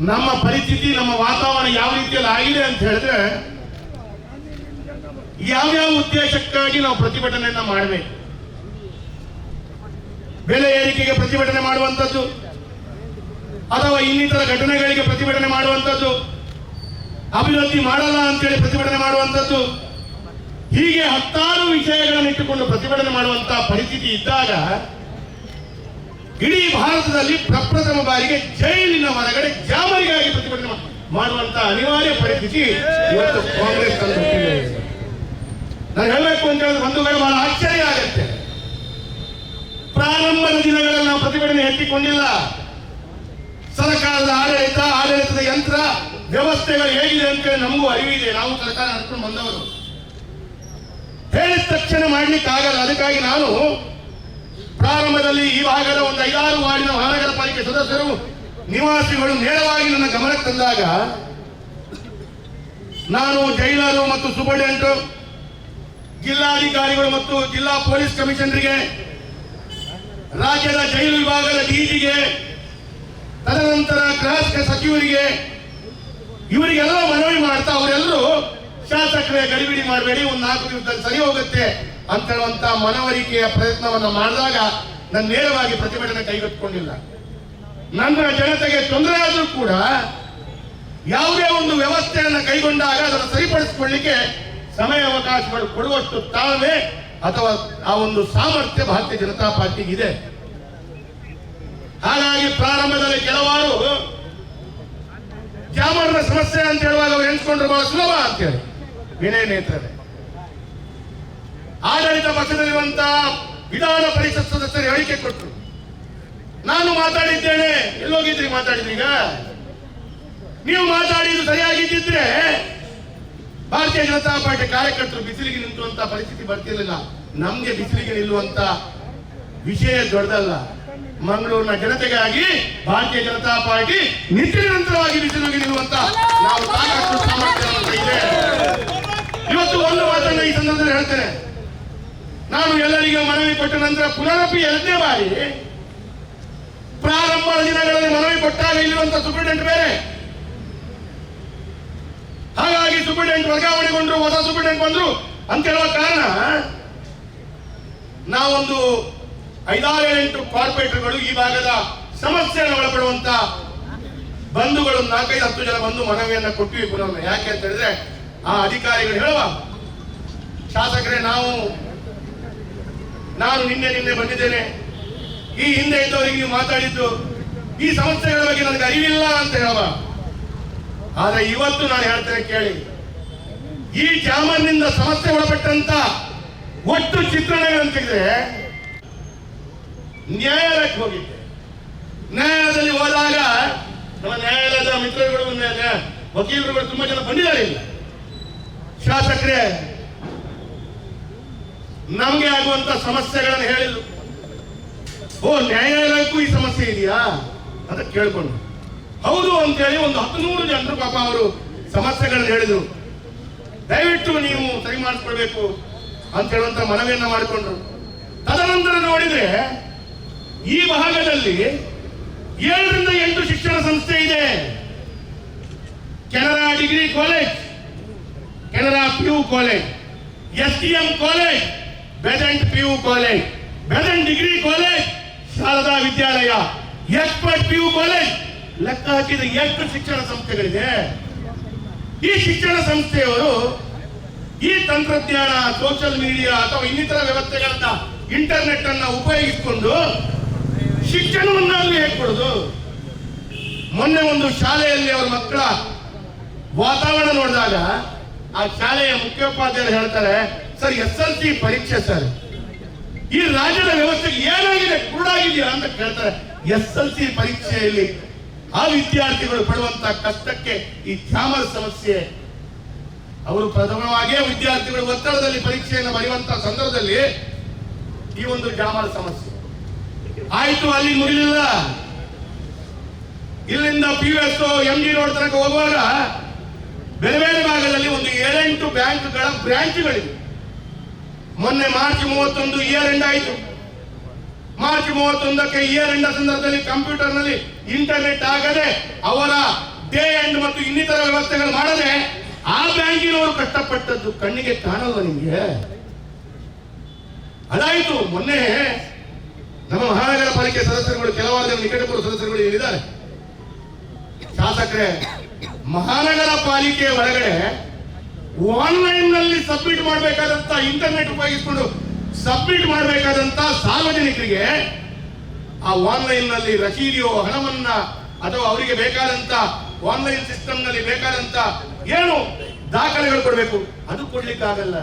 ನಮ್ಮ ಪರಿಸ್ಥಿತಿ, ನಮ್ಮ ವಾತಾವರಣ ಯಾವ ರೀತಿಯಲ್ಲಿ ಆಗಿದೆ ಅಂತ ಹೇಳಿದ್ರೆ, ಯಾವ್ಯಾವ ಉದ್ದೇಶಕ್ಕಾಗಿ ನಾವು ಪ್ರತಿಭಟನೆಯನ್ನ ಮಾಡಬೇಕು? ಬೆಲೆ ಏರಿಕೆಗೆ ಪ್ರತಿಭಟನೆ ಮಾಡುವಂಥದ್ದು, ಅಥವಾ ಇನ್ನಿತರ ಘಟನೆಗಳಿಗೆ ಪ್ರತಿಭಟನೆ ಮಾಡುವಂಥದ್ದು, ಅಭಿವೃದ್ಧಿ ಮಾಡಲ್ಲ ಅಂತೇಳಿ ಪ್ರತಿಭಟನೆ ಮಾಡುವಂಥದ್ದು, ಹೀಗೆ ಹತ್ತಾರು ವಿಷಯಗಳನ್ನು ಇಟ್ಟುಕೊಂಡು ಪ್ರತಿಭಟನೆ ಮಾಡುವಂತಹ ಪರಿಸ್ಥಿತಿ ಇದ್ದಾಗ, ಇಡೀ ಭಾರತದಲ್ಲಿ ಪ್ರಪ್ರಥಮ ಬಾರಿಗೆ ಜೈಲಿನ ಹೊರಗಡೆ ಪ್ರತಿಭಟನೆ ಅನಿವಾರ್ಯ ಪರಿಸ್ಥಿತಿ ಇವತ್ತು ಕಾಂಗ್ರೆಸ್ ನಾನು ಹೇಳಬೇಕು ಅಂತ ಹೇಳಿದ್ರೆ ಬಂಧುಗಳು ಬಹಳ ಆಶ್ಚರ್ಯ ಆಗುತ್ತೆ. ಪ್ರಾರಂಭದ ದಿನಗಳಲ್ಲಿ ನಾವು ಪ್ರತಿಭಟನೆ ಎತ್ತಿಕೊಂಡಿಲ್ಲ. ಸರ್ಕಾರದ ಆಡಳಿತ, ಆಡಳಿತದ ಯಂತ್ರ, ವ್ಯವಸ್ಥೆಗಳು ಹೇಗಿದೆ ಅಂತೇಳಿ ನಮಗೂ ಅರಿವಿದೆ. ನಾವು ಸರ್ಕಾರ ನಡ್ಕೊಂಡು ಬಂದವರು. ಹೇಳಿದ ತಕ್ಷಣ ಮಾಡ್ಲಿಕ್ಕೆ ಆಗಲ್ಲ. ಅದಕ್ಕಾಗಿ ನಾನು ಪ್ರಾರಂಭದಲ್ಲಿ ಈ ಭಾಗದ ಒಂದು ಐದಾರು ವಾರ್ಡಿನ ಮಹಾನಗರ ಪಾಲಿಕೆ ಸದಸ್ಯರು ನಿವಾಸಿಗಳು ನೇರವಾಗಿ ನನ್ನ ಗಮನಕ್ಕೆ ತಂದಾಗ ನಾನು ಜೈಲರು ಮತ್ತು ಸೂಪರ್ಡೆಂಟ್, ಜಿಲ್ಲಾಧಿಕಾರಿಗಳು ಮತ್ತು ಜಿಲ್ಲಾ ಪೊಲೀಸ್ ಕಮಿಷನರಿಗೆ, ರಾಜ್ಯದ ಜೈಲು ವಿಭಾಗದ ಡಿಜಿಗೆ, ತದನಂತರ ಗೃಹ ಸಚಿವರಿಗೆ, ಇವರಿಗೆಲ್ಲ ಮನವಿ ಮಾಡ್ತಾ ಅವರೆಲ್ಲರೂ ಶಾಸಕರೇ ಗಡಿಬಿಡಿ ಮಾಡಬೇಡಿ, ಒಂದು ನಾಲ್ಕು ದಿವಸದಲ್ಲಿ ಸರಿ ಹೋಗುತ್ತೆ ಅಂತ ಹೇಳುವಂತ ಮನವರಿಕೆಯ ಪ್ರಯತ್ನವನ್ನು ಮಾಡಿದಾಗ ನಾನು ನೇರವಾಗಿ ಪ್ರತಿಭಟನೆ ಕೈಗೆತ್ತಿಕೊಂಡಿಲ್ಲ. ನನ್ನ ಜನತೆಗೆ ತೊಂದರೆ ಆದರೂ ಕೂಡ ಯಾವುದೇ ಒಂದು ವ್ಯವಸ್ಥೆಯನ್ನು ಕೈಗೊಂಡಾಗ ಅದನ್ನು ಸರಿಪಡಿಸಿಕೊಳ್ಳಿಕ್ಕೆ ಸಮಯ ಅವಕಾಶಗಳು ಕೊಡುವಷ್ಟು ತಾಳ್ಮೆ ಅಥವಾ ಆ ಒಂದು ಸಾಮರ್ಥ್ಯ ಭಾರತೀಯ ಜನತಾ ಪಾರ್ಟಿಗೆ ಇದೆ. ಹಾಗಾಗಿ ಪ್ರಾರಂಭದಲ್ಲಿ ಕೆಲವಾರು ಜಾಮರ್ನ ಸಮಸ್ಯೆ ಅಂತ ಹೇಳುವಾಗ ಅವ್ರು ಎಣಿಸ್ಕೊಂಡ್ರೆ ಬಹಳ ಸುಲಭ ಅಂತೇಳಿ. ವಿನಯ ನೇತ್ರ ಆಡಳಿತ ಪಕ್ಷದಲ್ಲಿರುವಂತಹ ವಿಧಾನ ಪರಿಷತ್ ಸದಸ್ಯರು ಹೇಳಿಕೆ ಕೊಟ್ಟರು. ನಾನು ಮಾತಾಡಿದ್ದೇನೆ. ಎಲ್ಲೋಗಿದ್ರಿ ಮಾತಾಡಿದ್ರೀಗ ನೀವು ಮಾತಾಡಿದ್ದು ಸರಿಯಾಗಿದ್ದಿದ್ರೆ ಭಾರತೀಯ ಜನತಾ ಪಾರ್ಟಿ ಕಾರ್ಯಕರ್ತರು ಬಿಸಿಲಿಗೆ ನಿಂತುವಂತ ಪರಿಸ್ಥಿತಿ ಬರ್ತಿರ್ಲಿಲ್ಲ. ನಮ್ಗೆ ಬಿಸಿಲಿಗೆ ನಿಲ್ಲುವಂತ ವಿಷಯ ದೊಡ್ಡದಲ್ಲ. ಮಂಗಳೂರಿನ ಜನತೆಗಾಗಿ ಭಾರತೀಯ ಜನತಾ ಪಾರ್ಟಿ ನಿರಂತರವಾಗಿ ಬಿಸಿಲಿಗೆ ನಿಲ್ಲುವಂತ ನಾವು ಸಾಕಷ್ಟು ಸಾಮರ್ಥ್ಯ ಇವತ್ತು ಒಂದು ಮಾತನ್ನ ಈ ಸಂದರ್ಭದಲ್ಲಿ ಹೇಳ್ತೇನೆ. ನಾನು ಎಲ್ಲರಿಗೂ ಮನವಿ ಕೊಟ್ಟ ನಂತರ ಪುನರಪಿ ಎರಡನೇ ಬಾರಿ ಪ್ರಾರಂಭದ ದಿನಗಳಲ್ಲಿ ಮನವಿ ಕೊಟ್ಟಾಗ ಇಲ್ಲಿರುವಂತಹ ಸೂಪರಿಂಟೆಂಟ್ ಬೇರೆ. ಹಾಗಾಗಿ ಸೂಪರಿಂಟೆಂಟ್ ವರ್ಗಾವಣೆಗೊಂಡ್ರು, ಹೊಸ ಸೂಪರಿಂಟೆಂಟ್ ಬಂದ್ರು ಅಂತ ಹೇಳುವ ಕಾರಣ ನಾವೊಂದು ಐದಾರು ಎಂಟು ಕಾರ್ಪೊರೇಟರ್ಗಳು ಈ ಭಾಗದ ಸಮಸ್ಯೆಯನ್ನು ಒಳಪಡುವಂತ ಬಂಧುಗಳು ನಾಲ್ಕೈದು ಹತ್ತು ಜನ ಬಂದು ಮನವಿಯನ್ನು ಕೊಟ್ಟಿವಿ ಪುನಃ ಯಾಕೆ ಅಂತ ಹೇಳಿದ್ರೆ ಆ ಅಧಿಕಾರಿಗಳು ಹೇಳುವ, ಶಾಸಕರೇ, ನಾವು, ನಾನು ನಿನ್ನೆ ನಿನ್ನೆ ಬಂದಿದ್ದೇನೆ. ಈ ಹಿಂದೆ ಇದ್ದವರಿಗೆ ನೀವು ಮಾತಾಡಿದ್ದು ಈ ಸಮಸ್ಯೆಗಳ ಬಗ್ಗೆ ನನಗೆ ಅರಿವಿಲ್ಲ ಅಂತ ಹೇಳುವ. ಆದ್ರೆ ಇವತ್ತು ನಾನು ಹೇಳ್ತೇನೆ ಕೇಳಿ, ಈ ಜಾಮರ್ನಿಂದ ಸಮಸ್ಯೆ ಒಳಪಟ್ಟಂತ ಒಟ್ಟು ಚಿತ್ರಣಗಳನ್ನು ತೆಗೆದ್ರೆ ನ್ಯಾಯಾಲಯಕ್ಕೆ ಹೋಗಿದ್ದೆ. ನ್ಯಾಯಾಲಯದಲ್ಲಿ ಹೋದಾಗ ನಮ್ಮ ನ್ಯಾಯಾಲಯದ ಮಿತ್ರಗಳು ವಕೀಲರುಗಳು ತುಂಬಾ ಜನ ಬಂದಿದ್ದಾರೆ ಇಲ್ಲ. ಶಾಸಕರೇ, ನಮಗೆ ಆಗುವಂತ ಸಮಸ್ಯೆಗಳನ್ನು ಹೇಳಿದ್ರು. ಓ, ನ್ಯಾಯಾಲಯಕ್ಕೂ ಈ ಸಮಸ್ಯೆ ಇದೆಯಾ? ಅಂತ ಕೇಳ್ಕೊಂಡು. ಹೌದು ಅಂತೇಳಿ ಒಂದು ಹತ್ತು ನೂರು ಜನರು ಪಾಪ ಅವರು ಸಮಸ್ಯೆಗಳನ್ನು ಹೇಳಿದ್ರು. ದಯವಿಟ್ಟು ನೀವು ಸರಿ ಮಾಡಿಸ್ಕೊಳ್ಬೇಕು ಅಂತ ಹೇಳುವಂತ ಮನವಿಯನ್ನ ಮಾಡಿಕೊಂಡ್ರು. ತದನಂತರ ನೋಡಿದ್ರೆ ಈ ಭಾಗದಲ್ಲಿ ಏಳರಿಂದ ಎಂಟು ಶಿಕ್ಷಣ ಸಂಸ್ಥೆ ಇದೆ. Canara degree college, Canara P U college, S D M college, ಬೆದೆಂಟ್ P U college, ಬೆದೆಂಟ್ degree college Sharada Vidyalaya expert P U college. ಲೆಕ್ಕ ಹಾಕಿದ ಎಷ್ಟು ಶಿಕ್ಷಣ ಸಂಸ್ಥೆಗಳಿದೆ. ಈ ಶಿಕ್ಷಣ ಸಂಸ್ಥೆಯವರು ಈ ತಂತ್ರಜ್ಞಾನ ಸೋಷಿಯಲ್ ಮೀಡಿಯಾ ಅಥವಾ ಇನ್ನಿತರ ವ್ಯವಸ್ಥೆಗಳನ್ನ, ಇಂಟರ್ನೆಟ್ ಅನ್ನ ಉಪಯೋಗಿಸಿಕೊಂಡು ಶಿಕ್ಷಣವನ್ನಾಗಲಿ ಹೇಗೆ ಕೊಡುದು? ಮೊನ್ನೆ ಒಂದು ಶಾಲೆಯಲ್ಲಿ ಅವರ ಮಕ್ಕಳ ವಾತಾವರಣ ನೋಡಿದಾಗ ಆ ಶಾಲೆಯ ಮುಖ್ಯೋಪಾಧ್ಯಾಯರು ಹೇಳ್ತಾರೆ, ಸರ್, ಎಸ್ ಎಲ್ ಸಿ ಪರೀಕ್ಷೆ ಸರ್. ಈ ರಾಜ್ಯದ ವ್ಯವಸ್ಥೆ ಏನಾಗಿದೆ ಕುರುಡಾಗಿದೆಯಾ ಅಂತ ಕೇಳ್ತಾರೆ. ಎಸ್ ಎಲ್ ಸಿ ಪರೀಕ್ಷೆಯಲ್ಲಿ ಆ ವಿದ್ಯಾರ್ಥಿಗಳು ಪಡುವಂತ ಕಷ್ಟಕ್ಕೆ ಈ ಕ್ಷಾಮದ ಸಮಸ್ಯೆ. ಅವರು ಪ್ರಥಮವಾಗಿಯೇ ವಿದ್ಯಾರ್ಥಿಗಳು ಒತ್ತಡದಲ್ಲಿ ಪರೀಕ್ಷೆಯನ್ನು ಬರೆಯುವಂತಹ ಸಂದರ್ಭದಲ್ಲಿ ಈ ಒಂದು ಜಾಮರ ಸಮಸ್ಯೆ. ಆಯ್ತು, ಅಲ್ಲಿ ಮುಗಿಲಿಲ್ಲ. ಇಲ್ಲಿಂದ P U S M G road ತನಕ ಹೋಗುವಾಗ, ಬೇರೆ ಬೇರೆ ಭಾಗದಲ್ಲಿ ಒಂದು ಏಳೆಂಟು ಬ್ಯಾಂಕ್ಗಳ ಬ್ರಾಂಚ್ಗಳಿವೆ. ಮೊನ್ನೆ ಮಾರ್ಚ್ ಮೂವತ್ತೊಂದು ಇಯರ್ ಎಂಡ್ ಆಯಿತು. ಮಾರ್ಚ್ ಮೂವತ್ತೊಂದಕ್ಕೆ ಇಯರ್ ಎಂಡ್ ಸಂದರ್ಭದಲ್ಲಿ ಕಂಪ್ಯೂಟರ್ನಲ್ಲಿ ಇಂಟರ್ನೆಟ್ ಆಗದೆ ಅವರ ಡೇ ಎಂಡ್ ಮತ್ತು ಇನ್ನಿತರ ವ್ಯವಸ್ಥೆಗಳು ಮಾಡದೆ ಆ ಬ್ಯಾಂಕಿನವರು ಕಷ್ಟಪಟ್ಟದ್ದು ಕಣ್ಣಿಗೆ ಕಾಣಲ್ಲ ನಿಮಗೆ? ಅದಾಯಿತು, ಮೊನ್ನೆ ನಮ್ಮ ಮಹಾನಗರ ಪಾಲಿಕೆ ಸದಸ್ಯರುಗಳು ಕೆಲವಾರು ಜನ ನಿಕಟಪೂರ್ವ ಸದಸ್ಯರುಗಳು ಹೇಳಿದ್ದಾರೆ. ಶಾಸಕರೇ, ಮಹಾನಗರ ಪಾಲಿಕೆ ಒಳಗಡೆ ಆನ್ಲೈನ್ನಲ್ಲಿ ಸಬ್ಮಿಟ್ ಮಾಡಬೇಕಾದಂತ ಇಂಟರ್ನೆಟ್ ಉಪಯೋಗಿಸಿಕೊಂಡು ಸಬ್ಮಿಟ್ ಮಾಡಬೇಕಾದಂತ ಸಾರ್ವಜನಿಕರಿಗೆ ಆ ಆನ್ಲೈನ್ನಲ್ಲಿ ರಸೀದಿಯೋ ಹಣವನ್ನ ಅಥವಾ ಅವರಿಗೆ ಬೇಕಾದಂತ ಆನ್ಲೈನ್ ಸಿಸ್ಟಮ್ನಲ್ಲಿ ಬೇಕಾದಂತ ಏನು ದಾಖಲೆಗಳು ಕೊಡಬೇಕು? ಅದು ಕೊಡ್ಲಿಕ್ಕಾಗಲ್ಲ.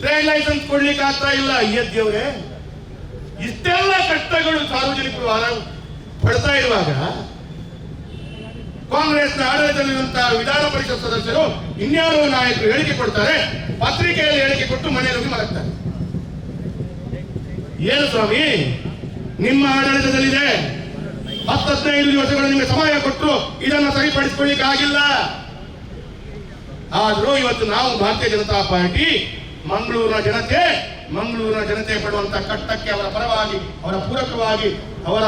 ಟ್ರೇಡ್ ಲೈಸೆನ್ಸ್ ಕೊಡ್ಲಿಕ್ಕೆ ಆಗ್ತಾ ಇಲ್ಲ ಅಯ್ಯದ್ದೇವ್ರೆ ಇಷ್ಟೆಲ್ಲ ಕಷ್ಟಗಳು ಸಾರ್ವಜನಿಕರು ಪಡ್ತಾ ಇರುವಾಗ ಕಾಂಗ್ರೆಸ್ನ ಆಡಳಿತದಲ್ಲಿರುವಂತಹ ವಿಧಾನ ಪರಿಷತ್ ಸದಸ್ಯರು ಇನ್ಯಾರೋ ನಾಯಕರು ಹೇಳಿಕೆ ಕೊಡ್ತಾರೆ, ಪತ್ರಿಕೆಯಲ್ಲಿ ಹೇಳಿಕೆ ಕೊಟ್ಟು ಮನೆಯಲ್ಲಿ ಮಲಗ್ತಾರೆ. ಏನು ಸ್ವಾಮಿ? ನಿಮ್ಮ ಆಡಳಿತದಲ್ಲಿದೆ. ಹತ್ತು ಹದಿನೈದು ದಿವಸಗಳು ನಿಮಗೆ ಸಮಯ ಕೊಟ್ಟರು ಇದನ್ನು ಸರಿಪಡಿಸಿಕೊಳ್ಳಿಕ್ಕೆ ಆಗಿಲ್ಲ. ಆದರೂ ಇವತ್ತು ನಾವು ಭಾರತೀಯ ಜನತಾ ಪಾರ್ಟಿ ಮಂಗಳೂರಿನ ಜನತೆ ಮಂಗಳೂರಿನ ಜನತೆ ಪಡುವಂತಹ ಕಟ್ಟಕ್ಕೆ ಅವರ ಪರವಾಗಿ, ಅವರ ಪೂರಕವಾಗಿ, ಅವರ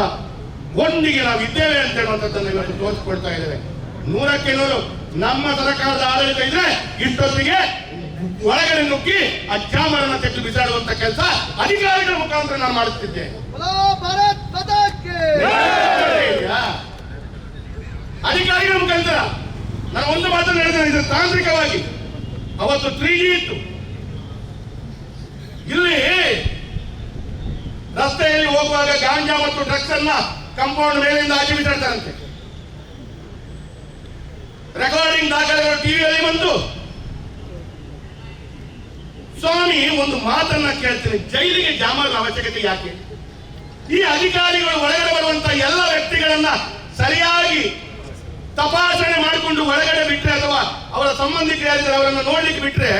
ಒಂದಿಗೆ ನಾವು ಇದ್ದೇವೆ ಅಂತ ಹೇಳುವಂತದ್ದನ್ನು ಇವತ್ತು ತೋರಿಸ್ಕೊಡ್ತಾ ಇದ್ದೇವೆ. ನೂರಕ್ಕೆ ನೂರು. ನಮ್ಮ ಸರ್ಕಾರದ ಆಡಳಿತ ಇದ್ರೆ ಇಷ್ಟೊತ್ತಿಗೆ ಒಳಗಡೆ ನುಗ್ಗಿ ಆ ಚಾಮರನ್ನ ತೆಗೆದು ಬಿಸಾಡುವಂತ ಕೆಲಸ ಅಧಿಕಾರಿಗಳ ಮುಖಾಂತರ ನಾನು ಮಾಡುತ್ತಿದ್ದೆ ಅಧಿಕಾರಿಗಳ ಮುಖಾಂತರ ನಾನು ಒಂದು ಮಾತು ಹೇಳಿದ್ದೇನೆ ಇದು ತಾಂತ್ರಿಕವಾಗಿ. ಅವತ್ತು ತ್ರೀ ಜಿ ಇತ್ತು. ಇಲ್ಲಿ ರಸ್ತೆಯಲ್ಲಿ ಹೋಗುವಾಗ ಗಾಂಜಾ ಮತ್ತು ಡ್ರಗ್ಸ್ ಅನ್ನ ಕಂಪೌಂಡ್ ಮೇಲಿಂದ ಆಚೆ ಬಿಟ್ಟಿರ್ತಾರಂತೆ ರೆಕಾರ್ಡಿಂಗ್ ದಾಖಲೆಗಳು ಟಿವಿಯಲ್ಲಿ ಬಂತು. ಸ್ವಾಮಿ, ಒಂದು ಮಾತನ್ನ ಕೇಳ್ತೀನಿ. ಜೈಲಿಗೆ ಜಾಮರದ ಅವಶ್ಯಕತೆ ಯಾಕೆ? ಈ ಅಧಿಕಾರಿಗಳು ಒಳಗಡೆ ಬರುವಂತ ಎಲ್ಲ ವ್ಯಕ್ತಿಗಳನ್ನ ಸರಿಯಾಗಿ ತಪಾಸಣೆ ಮಾಡಿಕೊಂಡು ಒಳಗಡೆ ಬಿಟ್ರೆ ಅಥವಾ ಅವರ ಸಂಬಂಧಿಕರು ಅವರನ್ನು ನೋಡ್ಲಿಕ್ಕೆ ಬಿಟ್ರೆ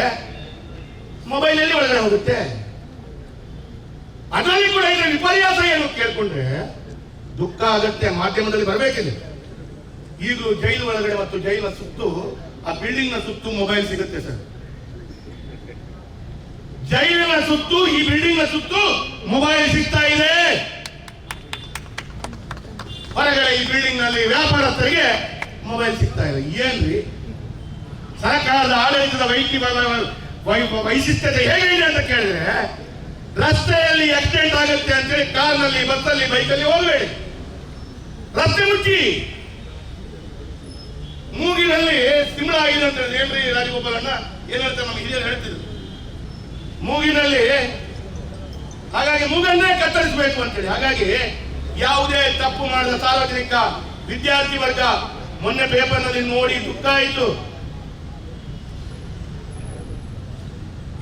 ಮೊಬೈಲ್ ಅಲ್ಲಿ ಒಳಗಡೆ ಹೋಗುತ್ತೆ? ಅದರಲ್ಲಿ ಕೂಡ ಇದರ ವಿಪರ್ಯಾಸ ಏನು ಕೇಳ್ಕೊಂಡ್ರೆ ದುಃಖ ಆಗತ್ತೆ, ಮಾಧ್ಯಮದಲ್ಲಿ ಬರಬೇಕಿದೆ. ಇದು ಜೈಲು ಒಳಗಡೆ ಮತ್ತು ಜೈಲ ಸುತ್ತು, ಆ ಬಿಲ್ಡಿಂಗ್ನ ಸುತ್ತು ಮೊಬೈಲ್ ಸಿಗುತ್ತೆ ಸರ್. ಜೈಲಿನ ಸುತ್ತು, ಈ ಬಿಲ್ಡಿಂಗ್ನ ಸುತ್ತು ಮೊಬೈಲ್ ಸಿಗ್ತಾ ಇದೆ. ಹೊರಗಡೆ ಈ ಬಿಲ್ಡಿಂಗ್ನಲ್ಲಿ ವ್ಯಾಪಾರಸ್ಥರಿಗೆ ಮೊಬೈಲ್ ಸಿಗ್ತಾ ಇದೆ. ಏನ್ರಿ? ಸರ್ಕಾರದ ಆಡಳಿತದ ವೈಕಿ ವೈಶಿಷ್ಟ್ಯತೆ ಇದೆ ಅಂತ ಕೇಳಿದ್ರೆ, ರಸ್ತೆಯಲ್ಲಿ ಆಕ್ಸಿಡೆಂಟ್ ಆಗುತ್ತೆ ಅಂತೇಳಿ ಕಾರ್ನಲ್ಲಿ, ಬಸ್ಸಲ್ಲಿ ಬೈಕಲ್ಲಿ ಹೋಗಬೇಡಿ. ರಸ್ತೆ ಮುಚ್ಚಿ ಮೂಗಿನಲ್ಲಿ ಸಿಂಬಳ ಆಗಿದೆ ಅಂತ ಹೇಳಿ ಏನ್ರಿ ರಾಜಗೋಪಾಲಣ್ಣ? ಏನಂತ ನಮ್ಗೆ ಹಿರಿಯರು ಹೇಳ್ತಿದ್ರು? ಮೂಗಿನಲ್ಲಿ ಹಾಗಾಗಿ ಮೂಗನ್ನೇ ಕತ್ತರಿಸಬೇಕು ಅಂತೇಳಿ. ಹಾಗಾಗಿ ಯಾವುದೇ ತಪ್ಪು ಮಾಡಿದ ಸಾರ್ವಜನಿಕ ವಿದ್ಯಾರ್ಥಿ ವರ್ಗ ಮೊನ್ನೆ ಪೇಪರ್ನಲ್ಲಿ ನೋಡಿ ದುಃಖ ಆಯಿತು.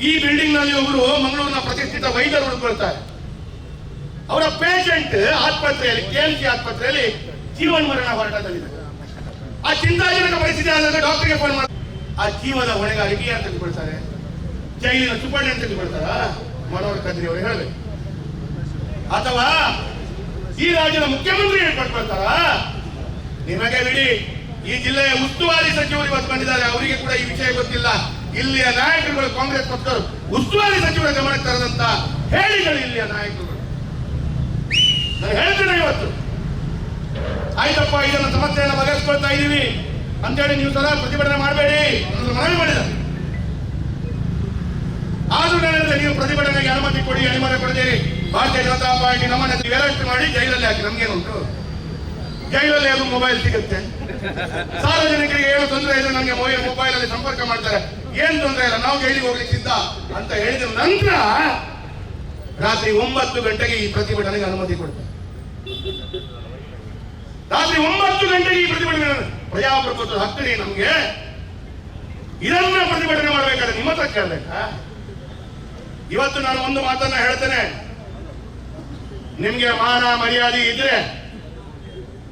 ಈ ಬಿಲ್ಡಿಂಗ್ನಲ್ಲಿ ಒಬ್ಬರು ಮಂಗಳೂರಿನ ಪ್ರತಿಷ್ಠಿತ ವೈದ್ಯರು ಉಳ್ಕೊಳ್ತಾರೆ ಅವರ ಪೇಷಂಟ್ ಆಸ್ಪತ್ರೆಯಲ್ಲಿ ಕೆಎಂಸಿ ಆಸ್ಪತ್ರೆಯಲ್ಲಿ ಜೀವನ್ ಮರಣ ಹೋರಾಟದಲ್ಲಿದೆ. ಆ ಚಿಂತಾಜನಕ ಪರಿಸ್ಥಿತಿ ಆದಾಗ ಡಾಕ್ಟರ್ಗೆ ಫೋನ್ ಮಾಡಿ ಆ ಜೀವದ ಹೊಣೆಗಾರಿಕೆ ಯಾರು ತೆಗೆದುಕೊಳ್ತಾರೆ? ಜೈಲಿನ ಸೂಪರ್ಡೆಂಟ್ ತೆಗೆದುಕೊಳ್ತಾರ? ಮನೋಹರ್ ಕದ್ರಿ ಅವರು ಹೇಳಬೇಕು. ಅಥವಾ ಈ ರಾಜ್ಯದ ಮುಖ್ಯಮಂತ್ರಿ ಹೇಳ್ಕೊಟ್ಕೊಳ್ತಾರ ನಿಮಗೆ ಬಿಡಿ, ಈ ಜಿಲ್ಲೆಯ ಉಸ್ತುವಾರಿ ಸಚಿವರು ಇವತ್ತು ಬಂದಿದ್ದಾರೆ. ಅವರಿಗೆ ಕೂಡ ಈ ವಿಷಯ ಗೊತ್ತಿಲ್ಲ. ಇಲ್ಲಿಯ ನಾಯಕರುಗಳು ಕಾಂಗ್ರೆಸ್ ಪಕ್ಷರು ಉಸ್ತುವಾರಿ ಸಚಿವರ ಗಮನಕ್ಕೆ ತರದಂತ ಹೇಳಿಗಳು ಇಲ್ಲಿಯ ನಾಯಕರುಗಳು. ನಾನು ಹೇಳ್ತೇನೆ ಇವತ್ತು. ಆಯ್ತಪ್ಪ, ಇದನ್ನ ಸಮಸ್ಯೆಯನ್ನು ಬಗೆಹರಿಸ್ಕೊಳ್ತಾ ಇದೀವಿ ಅಂತೇಳಿ ನೀವು ಸದಾ ಪ್ರತಿಭಟನೆ ಮಾಡಬೇಡಿ. ಮನವಿ ಮಾಡಿದ ಆದ್ರೂ ಹೇಳಿದ್ರೆ ನೀವು ಪ್ರತಿಭಟನೆಗೆ ಅನುಮತಿ ಕೊಡಿ ಅನುಮತಿ ಕೊಡ್ತೀರಿ. ಭಾರತೀಯ ಜನತಾ ಪಾರ್ಟಿ ನಮ್ಮನ್ನ ಅರೆಸ್ಟ್ ಮಾಡಿ ಜೈಲಲ್ಲಿ ಹಾಕಿ, ನಮ್ಗೇನುಂಟು? ಜೈಲಲ್ಲಿ ಅದು ಮೊಬೈಲ್ ಸಿಗುತ್ತೆ. ಸಾರ್ವಜನಿಕರಿಗೆ ಏನು ತೊಂದರೆ ಇದೆ ನಮಗೆ ಮೊಬೈಲ್ ಅಲ್ಲಿ ಸಂಪರ್ಕ ಮಾಡ್ತಾರೆ. ಏನ್ ತೊಂದರೆ ಇಲ್ಲ, ನಾವು ಜೈಲಿಗೆ ಹೋಗ್ಲಿಕ್ಕೆ ಸಿದ್ಧ ಅಂತ ಹೇಳಿದ ನಂತರ ರಾತ್ರಿ ಒಂಬತ್ತು ಗಂಟೆಗೆ ಈ ಪ್ರತಿಭಟನೆಗೆ ಅನುಮತಿ ಕೊಡ್ತಾರೆ. ರಾತ್ರಿ ಒಂಬತ್ತು ಗಂಟೆಗೆ ಈ ಪ್ರತಿಭಟನೆ ಪ್ರಜಾಪ್ರಭುತ್ವದ ಹಕ್ಕಿದೆ ನಮಗೆ ಇದನ್ನ ಪ್ರತಿಭಟನೆ ಮಾಡಬೇಕಾದ್ರೆ ನಿಮ್ಮ ಹತ್ರ ಇವತ್ತು ನಾನು ಒಂದು ಮಾತನ್ನ ಹೇಳ್ತೇನೆ. ನಿಮ್ಗೆ ಮಾನ ಮರ್ಯಾದೆ ಇದ್ರೆ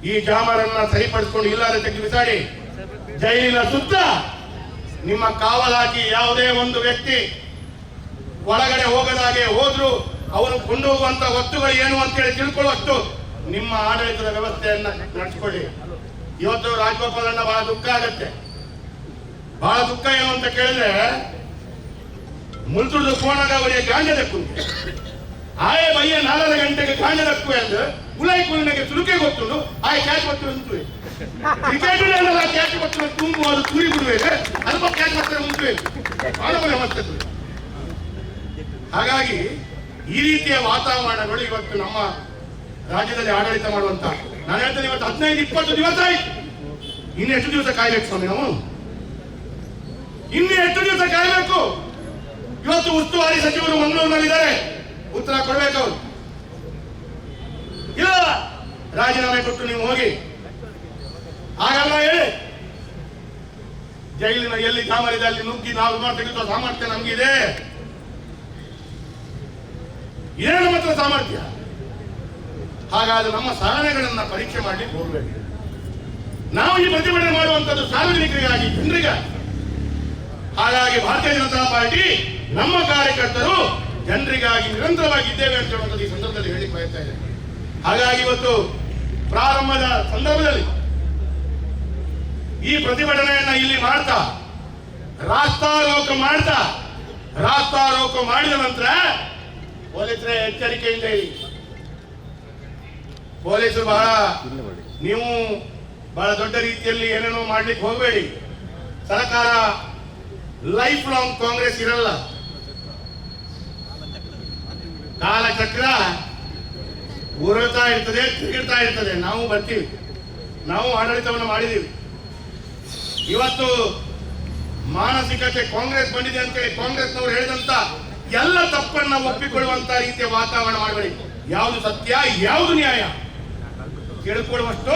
ಈ ಜಾಮರನ್ನ ಸರಿಪಡಿಸ್ಕೊಂಡು ಇಲ್ಲಾದ್ರೆ ತೆಗೆದು ಬಿಸಾಡಿ. ಜೈಲಿನ ಸುತ್ತ ನಿಮ್ಮ ಕಾವಲಾಗಿ ಯಾವುದೇ ಒಂದು ವ್ಯಕ್ತಿ ಒಳಗಡೆ ಹೋಗದಾಗೆ ಹೋದ್ರು ಅವರು ಕೊಂಡೋಗುವಂತ ವಸ್ತುಗಳು ಏನು ಅಂತೇಳಿ ತಿಳ್ಕೊಳ್ಳುವಷ್ಟು ನಿಮ್ಮ ಆಡಳಿತದ ವ್ಯವಸ್ಥೆಯನ್ನ ನಡೆಸಿಕೊಳ್ಳಿ ಇವತ್ತು ರಾಜಗೋಪಾಲಣ್ಣ ಬಹಳ ದುಃಖ ಆಗತ್ತೆ. ಬಹಳ ದುಃಖ ಏನು ಅಂತ ಕೇಳಿದ್ರೆ ಮುಲ್ತುರ್ದು ಕೋಣಗ ಅವರಿಗೆ ಗಾಂಜದ ಕುಂಟೆ ಆಯೆ ಬಯ್ಯ ನಾಲ್ಕು ಗಂಟೆಗೆ ಕಾಂಡದಕ್ಕೂ ಎಂದು ಉಲಾಯಿ ಕುಲಿನಗೆ ತುರುಕೆ ಗೊತ್ತುಂಡು ಆಯೆ ಕ್ಯಾಚ್ ಕೊಟ್ಟು ಉಂಟು ಕ್ರಿಕೆಟ್ ಕ್ಯಾಚ್ ಕೊಟ್ಟು ತುಂಬು, ಅದು ತೂರಿ ಬಿಡುವೆ ಅಲ್ಪ ಕ್ಯಾಚ್ ಬರ್ತಾರೆ ಉಂಟು ಮತ್ತೆ ಹಾಗಾಗಿ ಈ ರೀತಿಯ ವಾತಾವರಣಗಳು ಇವತ್ತು ನಮ್ಮ ರಾಜ್ಯದಲ್ಲಿ ಆಡಳಿತ ಮಾಡುವಂತ. ನಾನು ಹೇಳ್ತೇನೆ ಇವತ್ತು ಹದಿನೈದು, ಇಪ್ಪತ್ತು ದಿವಸ ಆಯ್ತು. ಇನ್ನು ಎಷ್ಟು ದಿವಸ ಕಾಯ್ಬೇಕು ಸ್ವಾಮಿ ನಾವು? ಇನ್ನು ಎಷ್ಟು ದಿವಸ ಕಾಯ್ಬೇಕು? ಇವತ್ತು ಉಸ್ತುವಾರಿ ಸಚಿವರು ಮಂಗಳೂರಿನಲ್ಲಿದ್ದಾರೆ. ಉತ್ತರ ಕೊಡ್ಬೇಕು ಇಲ್ಲ, ರಾಜೀನಾಮೆ ಕೊಟ್ಟು ನೀವು ಹೋಗಿ. ಹಾಗಲ್ಲ ಹೇಳಿ. ಜೈಲಿನ ಎಲ್ಲಿ ಕಾಮರಿದೆ ಅಲ್ಲಿ ನುಗ್ಗಿ ನಾವು ತೆಗೆದುವ ಸಾಮರ್ಥ್ಯ ನಮಗಿದೆ. ಇದೇ ನಮ್ಮ ಹತ್ರ ಸಾಮರ್ಥ್ಯ? ಹಾಗಾದ್ರೆ ನಮ್ಮ ಸಾಧನೆಗಳನ್ನ ಪರೀಕ್ಷೆ ಮಾಡಲಿಕ್ಕೆ ಹೋಗಬೇಕು ನಾವು ಈ ಪ್ರತಿಭಟನೆ ಮಾಡುವಂತದ್ದು ಸಾರ್ವಜನಿಕರಿಗಾಗಿ ಜನರಿಗಾಗಿ ಹಾಗಾಗಿ ಭಾರತೀಯ ಜನತಾ ಪಾರ್ಟಿ ನಮ್ಮ ಕಾರ್ಯಕರ್ತರು ಜನರಿಗಾಗಿ ನಿರಂತರವಾಗಿ ಇದ್ದೇವೆ ಅಂತ ಹೇಳುವಂಥದ್ದು ಈ ಸಂದರ್ಭದಲ್ಲಿ ಹೇಳಿ ಬಯಸ್ತಾ ಇದೆ ಹಾಗಾಗಿ ಇವತ್ತು ಪ್ರಾರಂಭದ ಸಂದರ್ಭದಲ್ಲಿ ಈ ಪ್ರತಿಭಟನೆಯನ್ನ ಇಲ್ಲಿ ಮಾಡ್ತಾ ರಾಸ್ತಾರೋಕ ಮಾಡ್ತಾ ರಾಸ್ತಾರೋಕ ಮಾಡಿದ ನಂತರ ಪೊಲೀಸರೇ ಎಚ್ಚರಿಕೆಯಿಂದ ಪೊಲೀಸರು ಬಹಳ ನೀವು ಬಹಳ ದೊಡ್ಡ ರೀತಿಯಲ್ಲಿ ಏನೇನೋ ಮಾಡ್ಲಿಕ್ಕೆ ಹೋಗಬೇಡಿ. ಸರ್ಕಾರ ಲೈಫ್ ಲಾಂಗ್ ಕಾಂಗ್ರೆಸ್ ಇರಲ್ಲ. ಕಾಲಚಕ್ರ ಉರುಳ್ತಾ ಇರ್ತದೆ ತಿರುಗಿಡ್ತಾ ಇರ್ತದೆ. ನಾವು ಬರ್ತೀವಿ. ನಾವು ಆಡಳಿತವನ್ನು ಮಾಡಿದೀವಿ. ಇವತ್ತು ಮಾನಸಿಕತೆ ಕಾಂಗ್ರೆಸ್ ಬಂದಿದೆ ಅಂತ ಅಂತೇಳಿ ಕಾಂಗ್ರೆಸ್ನವರು ಹೇಳಿದಂತ ಎಲ್ಲ ತಪ್ಪನ್ನ ಒಪ್ಪಿಕೊಳ್ಳುವಂತ ರೀತಿಯ ವಾತಾವರಣ ಮಾಡಬೇಡಿ. ಯಾವುದು ಸತ್ಯ ಯಾವುದು ನ್ಯಾಯ? ತಿಳ್ಕೊಳ್ಳುವಷ್ಟು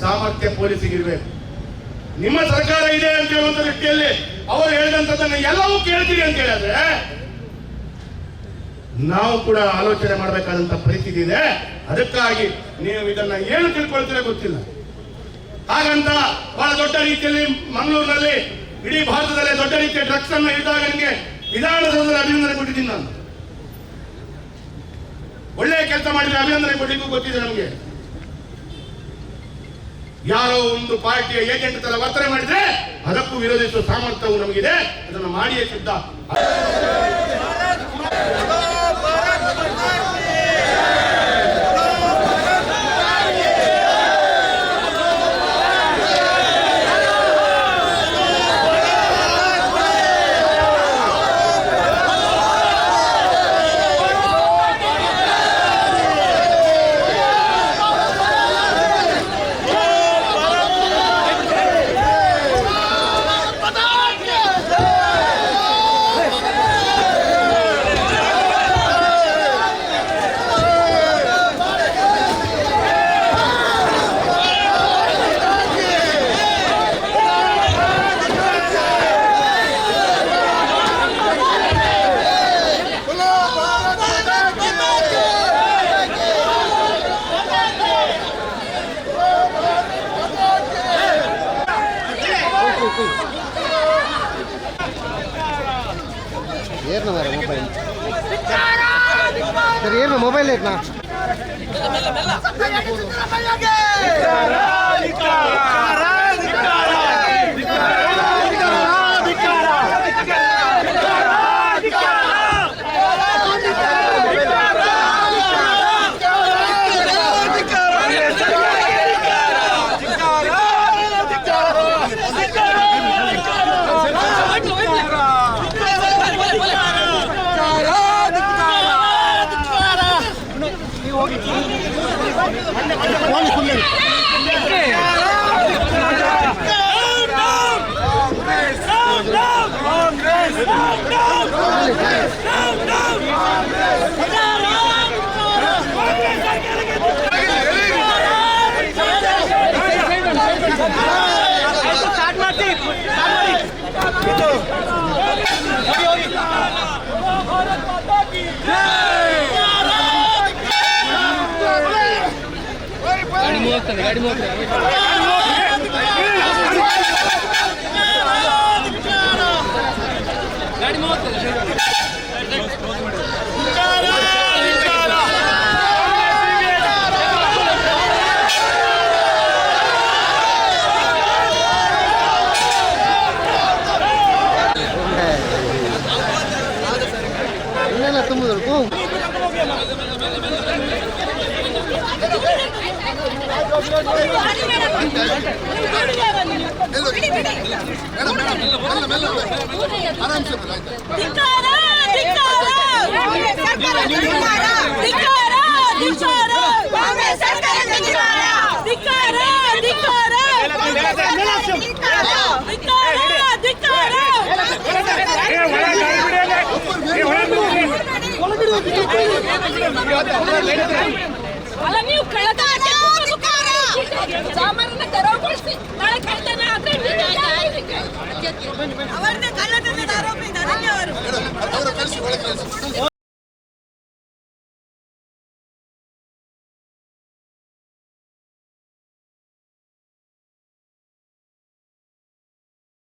ಸಾಮರ್ಥ್ಯ ಪೊಲೀಸಿಗೆ ಇರಬೇಕು. ನಿಮ್ಮ ಸರ್ಕಾರ ಇದೆ ಅಂತ ಹೇಳುವಂತ ದೃಷ್ಟಿಯಲ್ಲಿ ಅವರು ಹೇಳಿದಂತದನ್ನ ಎಲ್ಲವೂ ಕೇಳ್ತೀರಿ ಅಂತ ಹೇಳಿದ್ರೆ, ನಾವು ಕೂಡ ಆಲೋಚನೆ ಮಾಡಬೇಕಾದಂತ ಪರಿಸ್ಥಿತಿ ಇದೆ. ಅದಕ್ಕಾಗಿ ನೀವು ಇದನ್ನ ಏನು ತಿಳ್ಕೊಳ್ತೀರ ಗೊತ್ತಿಲ್ಲ. ಹಾಗಂತ ಬಹಳ ದೊಡ್ಡ ರೀತಿಯಲ್ಲಿ ಮಂಗಳೂರಿನಲ್ಲಿ ಇಡೀ ಭಾರತದಲ್ಲೇ ದೊಡ್ಡ ರೀತಿಯ ಡ್ರಗ್ಸ್ ಅನ್ನು ಹಿಡಿದಾಗ ನಿಮಗೆ ವಿಧಾನಸೌಧದಲ್ಲಿ ಅಭಿನಂದನೆ ಕೊಟ್ಟಿದ್ದೀನಿ ನಾನು. ಒಳ್ಳೆಯ ಕೆಲಸ ಮಾಡಿದ್ರೆ ಅಭಿನಂದನೆ ಕೊಟ್ಟಿದ್ದು ಗೊತ್ತಿದೆ ನಮಗೆ. ಯಾರೋ ಒಂದು ಪಾರ್ಟಿಯ ಏಜೆಂಟ್ ತರ ವರ್ತನೆ ಮಾಡಿದ್ರೆ ಅದಕ್ಕೂ ವಿರೋಧಿಸುವ ಸಾಮರ್ಥ್ಯವು ನಮಗಿದೆ. ಅದನ್ನು ಮಾಡಿಯೇ ಸಿದ್ಧ ಏರ್ನ ಮಾರ ಮೊಬೈಲ್ ಸರ್ ಏರ್ನ ಮೊಬೈಲ್ ಏರ್ನ. గాడి మోపుతుంది ಅಲ್ಲ ನೀವು ಕಳ್ಳ ಸಾಮಾನ್ಯನ ತೆರವುಗೊಳಿಸಿ ನಾಳೆ ಕಳ್ಳತನ ಕಳ್ಳತನದ ಆರೋಪಿ ಧನಂಜಯ ಅವರು